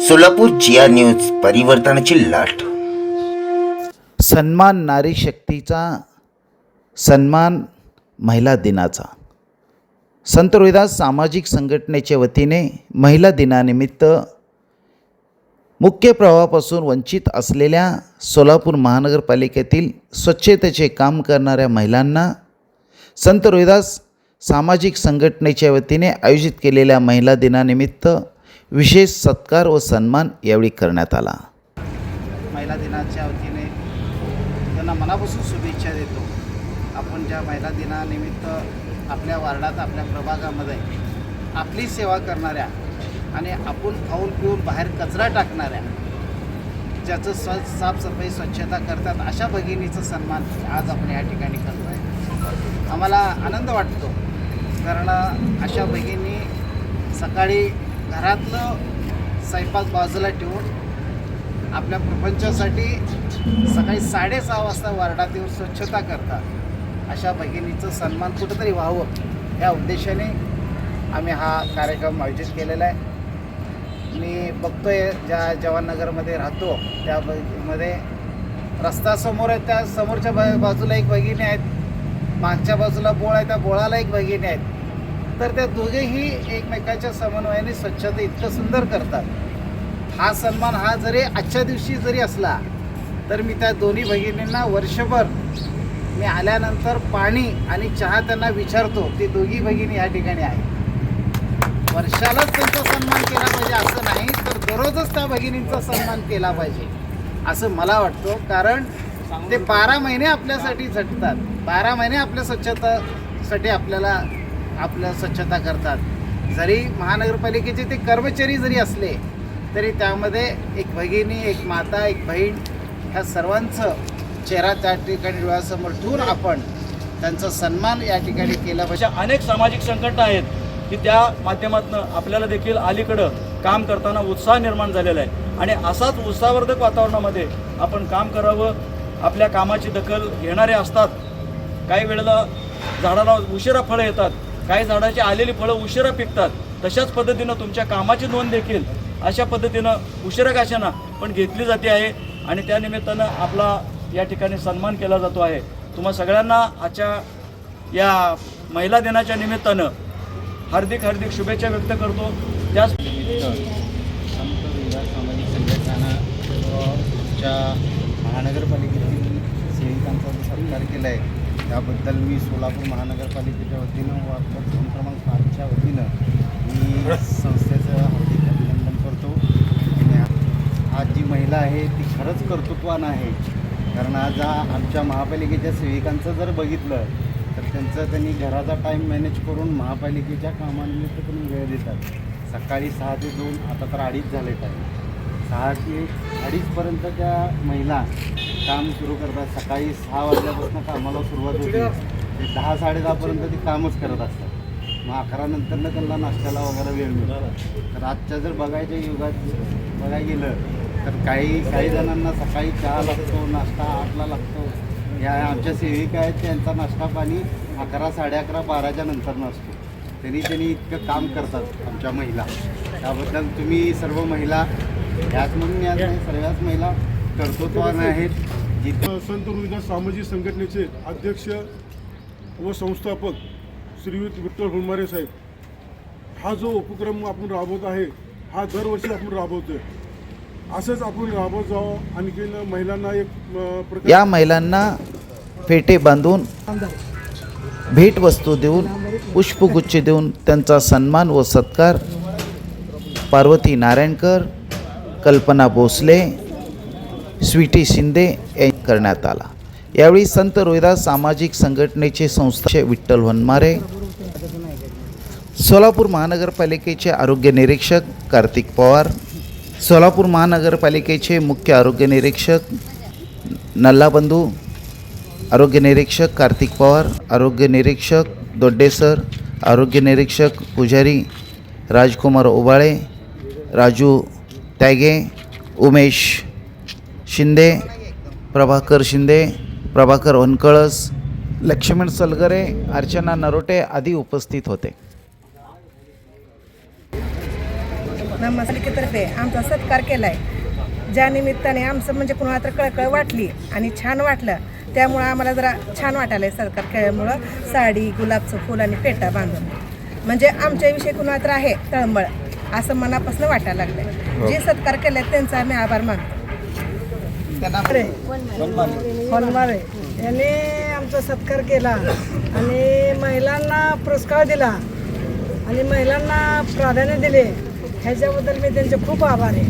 सोलापूर जिया news परिवर्तनाची लाट. सन्मान नारी शक्तीचा सन्मान महिला दिनाचा. संत रोहिदास सामाजिक संघटनेच्या वतीने महिला दिनानिमित्त मुख्य प्रवाहापासून वंचित असलेल्या सोलापूर महानगरपालिकेतील स्वच्छतेचे काम करणाऱ्या महिलांना संत रोहिदास सामाजिक संघटनेच्या वतीने आयोजित केलेल्या महिला दिनानिमित्त विशेष सत्कार व सन्मान यावेळी करण्यात आला. महिला दिनाच्या वतीने त्यांना मनापासून शुभेच्छा देतो. आपण ज्या महिला दिनानिमित्त आपल्या वार्डात आपल्या प्रभागामध्ये आपली सेवा करणाऱ्या आणि आपण खाऊन पिऊन बाहेर कचरा टाकणाऱ्या ज्याचं स्व साफसफाई स्वच्छता करतात अशा भगिनीचा सन्मान आज आपण या ठिकाणी करतो आहे आम्हाला आनंद वाटतो कारण अशा भगिनी सकाळी घरातलं स्वयंपाक बाजूला ठेवून आपल्या प्रपंचासाठी सकाळी साडेसहा वाजता वार्डात येऊन स्वच्छता करतात. अशा भगिनीचं सन्मान कुठंतरी व्हावं या उद्देशाने आम्ही हा कार्यक्रम आयोजित केलेला आहे. मी बघतोय ज्या जवाहरनगरमध्ये राहतो त्या मध्ये रस्ता समोर आहे त्या समोरच्या बा बाजूला एक भगिनी आहेत मागच्या बाजूला बोळ आहे त्या बोळाला एक भगिनी आहेत. तर त्या दोघेही एकमेकाच्या समन्वयाने स्वच्छता इतकं सुंदर करतात. हा सन्मान हा जरी आजच्या दिवशी जरी असला तर मी त्या दोन्ही भगिनींना वर्षभर मी आल्यानंतर पाणी आणि चहा त्यांना विचारतो ती दोघी भगिनी या ठिकाणी आहे वर्षालाच त्यांचा सन्मान केला पाहिजे असं नाही तर दररोजच त्या भगिनींचा सन्मान केला पाहिजे असं मला वाटतं. कारण ते बारा महिने आपल्यासाठी झटतात. बारा महिने आपल्या स्वच्छतासाठी आपल्याला आपल्या स्वच्छता करतात. जरी महानगरपालिकेचे ते कर्मचारी जरी असले तरी त्यामध्ये एक भगिनी एक माता एक बहीण ह्या सर्वांचं चेहरा त्या ठिकाणी डोळ्यासमोर ठेवून आपण त्यांचा सन्मान या ठिकाणी केला पाहिजे. अनेक सामाजिक संकट आहेत की त्या माध्यमातून आपल्याला देखील अलीकडं काम करताना उत्साह निर्माण झालेला आहे. आणि असाच उत्साहवर्धक वातावरणामध्ये आपण काम करावं आपल्या कामाची दखल घेणारे असतात. काही वेळेला झाडाला उशिरा फळं येतात. काही झाडाची आलेली फळं उशिरा पिकतात. तशाच पद्धतीनं तुमच्या कामाची नोंद देखील. अशा पद्धतीनं उशिरा काशाना पण घेतली जाते आहे. आणि त्या निमित्तानं आपला या ठिकाणी सन्मान केला जातो आहे. तुम्हा सगळ्यांना आजच्या या महिला दिनाच्या निमित्तानं हार्दिक हार्दिक शुभेच्छा व्यक्त करतो. त्याच सामाजिक संघटना तुमच्या महानगरपालिकेतील सेविकांचा सत्कार केला आहे त्याबद्दल मी सोलापूर महानगरपालिकेच्या वतीनं व आपल्या झोन क्रमांक पाचच्या वतीनं मी संस्थेचं हार्दिक अभिनंदन करतो. आणि आज जी महिला आहे ती खरंच कर्तृत्वान आहे. कारण आज आमच्या महापालिकेच्या सेविकांचं जर बघितलं तर त्यांचं त्यांनी घराचा टाईम मॅनेज करून महापालिकेच्या कामानिमित्त पण वेळ देतात. सकाळी सहा ते दोन आता तर अडीच झाले टाईम सहा ते अडीचपर्यंत त्या महिला काम सुरू करतात. सकाळी सहा वाजल्यापासून कामाला सुरुवात होते. ते दहा साडेदहापर्यंत ते कामच करत असतात. मग अकरा नंतरनं त्यांना नाश्त्याला वगैरे वेळ मिळाला तर आजच्या जर बघायच्या युगात बघायला गेलं तर काही काही जणांना सकाळी चहा लागतो नाश्ता आठला लागतो. या आमच्या सेविका आहेत त्यांचा नाश्ता पाणी अकरा साडे अकरा बाराच्या नंतर नसतो तरी त्यांनी इतकं काम करतात आमच्या महिला. त्याबद्दल तुम्ही सर्व महिला ह्याच म्हणून याच नाही सर्वच महिला कर्तृत्वान आहेत. जिथे संत रोहिदास सामाजिक संघटनेचे अध्यक्ष व संस्थापक श्रीयुत विठ्ठल हुलमारे साहेब. हा जो उपक्रम आपण राबवत आहे हा दरवर्षी आपण राबवतोय. असंच आपण राबवत जावं आणखीन महिलांना एक या महिलांना फेटे बांधून भेटवस्तू देऊन पुष्पगुच्छ देऊन त्यांचा सन्मान व सत्कार. पार्वती नारायणकर कल्पना भोसले स्वीटी शिंदे करण्यात आला. यावेळी संत रोहिदास सामाजिक संघटनेचे संस्थाचे विठ्ठल वनमारे सोलापूर महानगरपालिकेचे आरोग्य निरीक्षक कार्तिक पवार सोलापूर महानगरपालिकेचे मुख्य आरोग्य निरीक्षक नल्लाबंधू आरोग्य निरीक्षक कार्तिक पवार आरोग्य निरीक्षक दोड्डे सर आरोग्य निरीक्षक पुजारी राजकुमार ओबाळे राजू त्यागे उमेश शिंदे प्रभाकर शिंदे प्रभाकर वनकळस लक्ष्मण सलगरे अर्चना नरोटे आदी उपस्थित होते. नमस्कारातर्फे आमचा सत्कार केला आहे ज्या निमित्ताने आमचं म्हणजे कुणाला तर कळकळ वाटली आणि छान वाटलं त्यामुळं आम्हाला जरा छान वाटायला आहे सत्कार केल्यामुळं साडी गुलाबचं फुल आणि पेटा बांधून. म्हणजे आमच्याविषयी कुणाला तर आहे तळमळ. असं मनापासून वाटायला लागलं जे सत्कार केले त्यांचा आम्ही आभार मानतो. यांनी आमचा सत्कार केला आणि महिलांना पुरस्कार दिला आणि महिलांना प्राधान्य दिले. ह्याच्याबद्दल मी त्यांचे खूप आभार आहे.